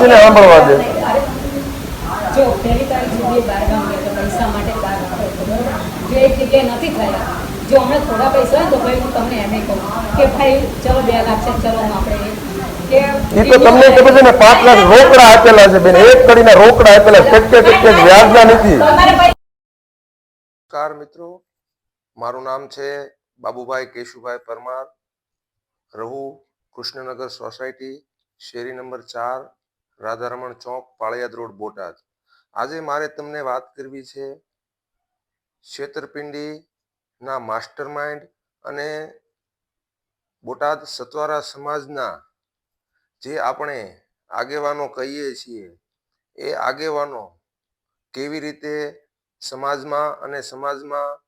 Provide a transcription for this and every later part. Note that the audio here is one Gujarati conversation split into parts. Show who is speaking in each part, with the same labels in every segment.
Speaker 1: માસીને સાંભળવા દે.
Speaker 2: જો પહેલી તારીખ સુધી બહાર ગામ ગયા પૈસા માટે બહાર ગામ ગયો હતો, બરોબર? જો એક જગ્યાએ નથી થયા જો હમણાં થોડા પૈસા હોય તો ભાઈ હું તમને એમ કહું કે ભાઈ ચલો બે લાખ છે ચલો આપણે
Speaker 1: એ તો તમને ખબર છે ને પાંચ લાખ રોકડા આપેલા છે બેન. એક કડીના રોકડા આપેલા ટકે ટકે વ્યાજના નથી
Speaker 3: નમસ્કાર મિત્રો. મારું નામ છે બાબુભાઈ કેશુભાઈ પરમાર. રહું કૃષ્ણનગર સોસાયટી શેરી નંબર ચાર રાધારમણ ચોક, પાળિયાદ રોડ, બોટાદ. આજે મારે તમને વાત કરવી છે છેતરપિંડીના માસ્ટર માઇન્ડ અને બોટાદ સતવારા સમાજના જે આપણે આગેવાનો કહીએ છીએ, એ આગેવાનો કેવી રીતે સમાજમાં અને સમાજમાં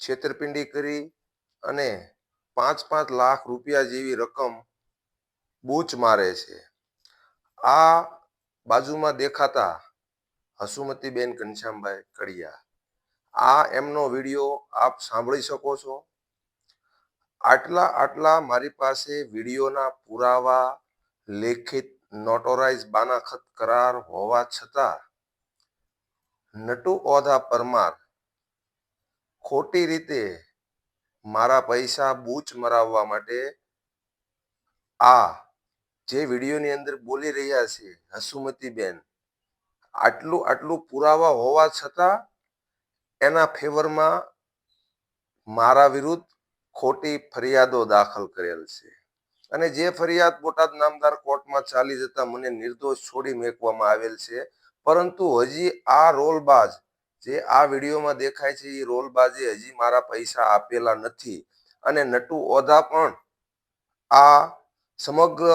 Speaker 3: છેતરપિંડી કરી અને પાંચ પાંચ લાખ રૂપિયા જેવી રકમ બૂચ મારે છે. આ બાજુમાં દેખાતા હસુમતીબેન ઘનશ્યામભાઈ કડિયા. આ એમનો વીડિયો આપ સાંભળી શકો છો. આટલા આટલા મારી પાસે વિડીયોના પુરાવા, લેખિત નોટોરાઇઝ બાનાખત કરાર હોવા છતાં, નટુ ઓધા પરમાર ખોટી રીતે મારા પૈસા બૂચ મરાવવા માટે આ જે વિડીયોની અંદર બોલી રહ્યા છે હસુમતીબેન, આટલું આટલું પુરાવા હોવા છતાં એના ફેવરમાં મારા વિરુદ્ધ ખોટી ફરિયાદો દાખલ કરેલ છે. અને જે ફરિયાદ બોટાદ નામદાર કોર્ટમાં ચાલી જતા મને નિર્દોષ છોડી મેકવામાં આવેલ છે, પરંતુ હજી આ રોલબાજ જે આ વિડીયોમાં દેખાય છે, એ રોલબાજે હજી મારા પૈસા આપેલા નથી. અને નટુ ઓધા પણ આ સમગ્ર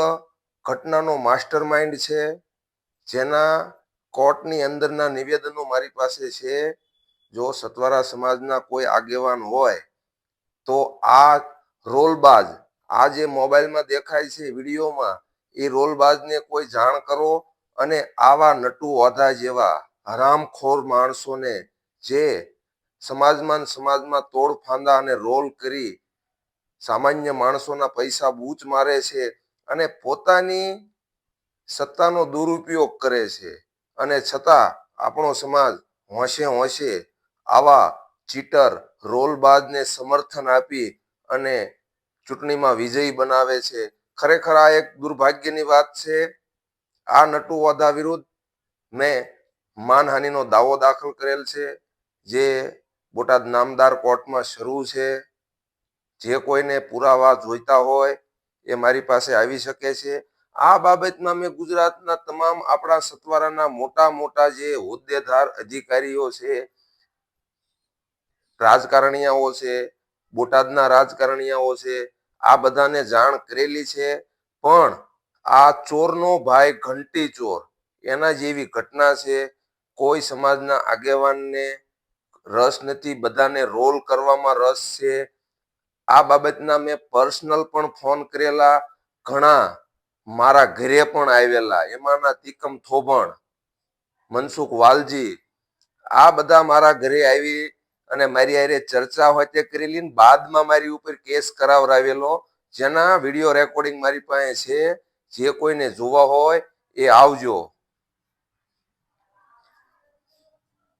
Speaker 3: ઘટનાનો માસ્ટર માઇન્ડ છે, જેના કોર્ટની અંદરના નિવેદનો મારી પાસે છે. જો સતવારા સમાજના કોઈ આગેવાન હોય, તો આ રોલબાજ, આ જે મોબાઈલમાં દેખાય છે વિડીયોમાં, એ રોલબાજને કોઈ જાણ કરો અને આવા નટુ ઓધા જેવા હરામખોર માણસોને જે સમાજમાં સમાજમાં તોડ ફાંદા અને રોલ કરી સામાન્ય માણસોના પૈસા બૂચ મારે છે અને પોતાની સત્તાનો દુરુપયોગ કરે છે. અને છતાં આપણો સમાજ હોંશે હોંશે આવા ચીટર, રોલબાજને સમર્થન આપી અને ચૂંટણીમાં વિજયી બનાવે છે. ખરેખર આ એક દુર્ભાગ્યની વાત છે. આ નટુ ઓધા વિરુદ્ધ મેં માનહાનિનો દાવો દાખલ કરેલ છે. જે બોટાદ નામદાર કોર્ટમાં શરૂ છે. જે કોઈને પુરાવા જોઈતા હોય એ મારી પાસે આવી શકે છે. આ બાબતમાં મેં ગુજરાતના તમામ આપણા સત્વારાના મોટા મોટા જે હોદ્દેદાર અધિકારીઓ છે, રાજકારણીયાઓ છે, બોટાદના રાજકારણીયાઓ છે, આ બધાને જાણ કરેલી છે. પણ આ ચોરનો ભાઈ ઘંટી ચોર, એના જેવી ઘટના છે. કોઈ સમાજના આગેવાનને રસ નથી, બધાને રોલ કરવામાં રસ છે. આ બાબતના મેં પર્સનલ પણ ફોન કરેલા, ઘણા મારા ઘરે પણ આવેલા, એમાંના તિકમ થોભણ, મનસુખ વાલજી, આ બધા મારા ઘરે આવી અને મારી હારે ચર્ચા હોય તે કરેલી બાદમાં મારી ઉપર કેસ કરાવરાવેલો જેના વીડિયો રેકોર્ડિંગ મારી પાસે છે, જે કોઈને જોવા હોય એ આવજો.